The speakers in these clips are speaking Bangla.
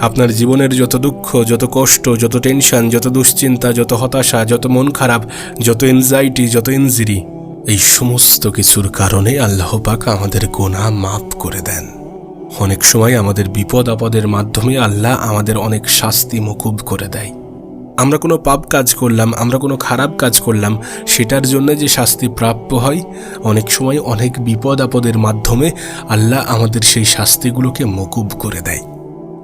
আপনার জীবনের যত দুঃখ, যত কষ্ট, যত টেনশন যত দুশ্চিন্তা, যত হতাশা, যত মন খারাপ, যত এনজাইটি যত ইনজিরি এই সমস্ত কিছুর কারণে আল্লাহ পাক আমাদের গোনা মাফ করে দেন। অনেক সময় আমাদের বিপদ আপদের মাধ্যমে আল্লাহ আমাদের অনেক শাস্তি মকুব করে দেয়। আমরা কোনো পাপ কাজ করলাম, আমরা কোনো খারাপ কাজ করলাম, সেটার জন্য যে শাস্তি প্রাপ্য হয়, অনেক সময় অনেক বিপদ আপদের মাধ্যমে আল্লাহ আমাদের সেই শাস্তিগুলোকে মকুব করে দেয়।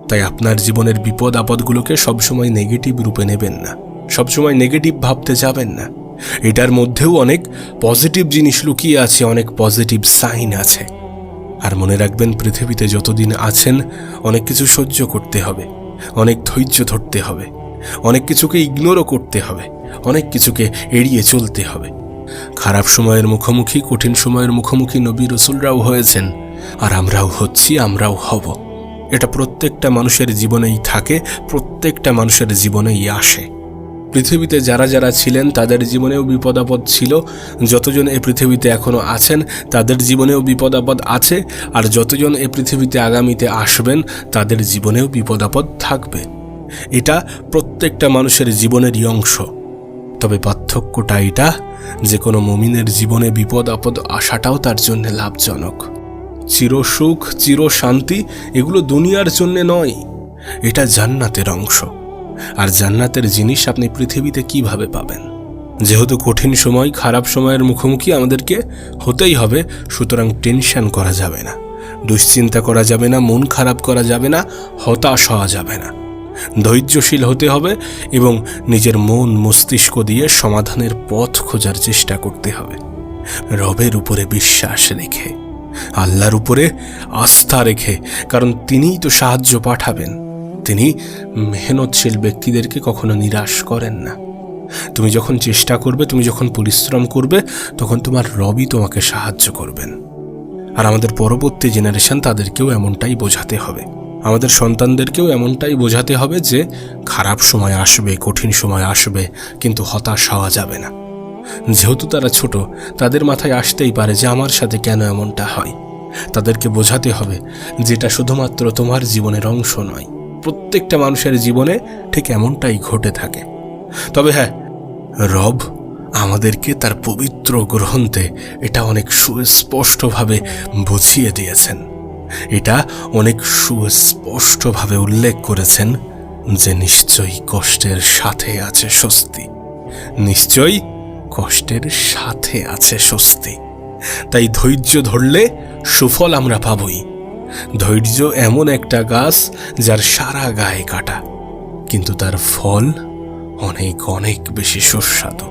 তাই আপনার জীবনের বিপদ আপদগুলোকে সবসময় নেগেটিভ রূপে নেবেন না। সবসময় নেগেটিভ ভাবতে যাবেন না। এটার মধ্যেও অনেক পজিটিভ জিনিস লুকিয়ে আছে, অনেক পজিটিভ সাইন আছে। আর মনে রাখবেন, পৃথিবীতে যতদিন আছেন, অনেক কিছু সহ্য করতে হবে, অনেক ধৈর্য ধরতে হবে, অনেক কিছুকে ইগনোরও করতে হবে, অনেক কিছুকে এড়িয়ে চলতে হবে। খারাপ সময়ের মুখোমুখি, কঠিন সময়ের মুখোমুখি নবী রসুলরাও হয়েছেন, আর আমরাও হচ্ছি, আমরাও হব। এটা প্রত্যেকটা মানুষের জীবনেই থাকে, প্রত্যেকটা মানুষের জীবনেই আসে। পৃথিবীতে যারা যারা ছিলেন, তাদের জীবনেও বিপদ আপদ ছিল। যতজন এ পৃথিবীতে এখনও আছেন, তাদের জীবনেও বিপদ আপদ আছে। আর যতজন এ পৃথিবীতে আগামীতে আসবেন, তাদের জীবনেও বিপদ আপদ থাকবে। এটা প্রত্যেকটা মানুষের জীবনেরই অংশ। তবে পার্থক্যটা এটা যে কোনো মমিনের জীবনে বিপদ আপদ আসাটাও তার জন্য লাভজনক। চির সুখ, চির শান্তি, এগুলো দুনিয়ার জন্যে নয়। এটা জান্নাতের অংশ। আর জান্নাতের জিনিস আপনি পৃথিবীতে কীভাবে পাবেন? যেহেতু কঠিন সময়, খারাপ সময়ের মুখোমুখি আমাদেরকে হতেই হবে, সুতরাং টেনশন করা যাবে না। দুশ্চিন্তা করা যাবে না, মন খারাপ করা যাবে না, হতাশ হওয়া যাবে না। ধৈর্যশীল হতে হবে এবং নিজের মন মস্তিষ্ক দিয়ে সমাধানের পথ খোঁজার চেষ্টা করতে হবে। রবের উপরে বিশ্বাস রেখে। আল্লাহর উপরে আস্থা রেখে, কারণ তিনিই তো সাহায্য পাঠাবেন। তিনি মেহনতশীল ব্যক্তিদেরকে কখনো নিরাশ করেন না। তুমি যখন চেষ্টা করবে, তুমি যখন পরিশ্রম করবে, তখন তোমার রবই তোমাকে সাহায্য করবেন। আর আমাদের পরবর্তী জেনারেশন তাদেরকেও এমনটাই বোঝাতে হবে। আমাদের সন্তানদেরকেও এমনটাই বোঝাতে হবে যে, খারাপ সময় আসবে, কঠিন সময় আসবে, কিন্তু হতাশ হওয়া যাবে না। যেহেতু তারা ছোট, তাদের মাথায় আসতেই পারে যে আমার সাথে কেন এমনটা হয়। তাদেরকে বোঝাতে হবে যেটা শুধুমাত্র তোমার জীবনের অংশ নয়, প্রত্যেকটা মানুষের জীবনে ঠিক এমনটাই ঘটে থাকে। তবে হ্যাঁ রব আমাদেরকে তার পবিত্র গ্রন্থে এটা অনেক সুস্পষ্টভাবে বুঝিয়ে দিয়েছেন। এটা অনেক সুস্পষ্টভাবে উল্লেখ করেছেন যে নিশ্চয়ই কষ্টের সাথে আছে স্বস্তি। নিশ্চয়ই কষ্টের সাথে আছে স্বস্তি। তাই ধৈর্য ধরলে সুফল আমরা পাবই। ধৈর্য এমন একটা গাছ যার সারা গায়ে কাটা, কিন্তু তার ফল অনেক অনেক বেশি সুস্বাদু।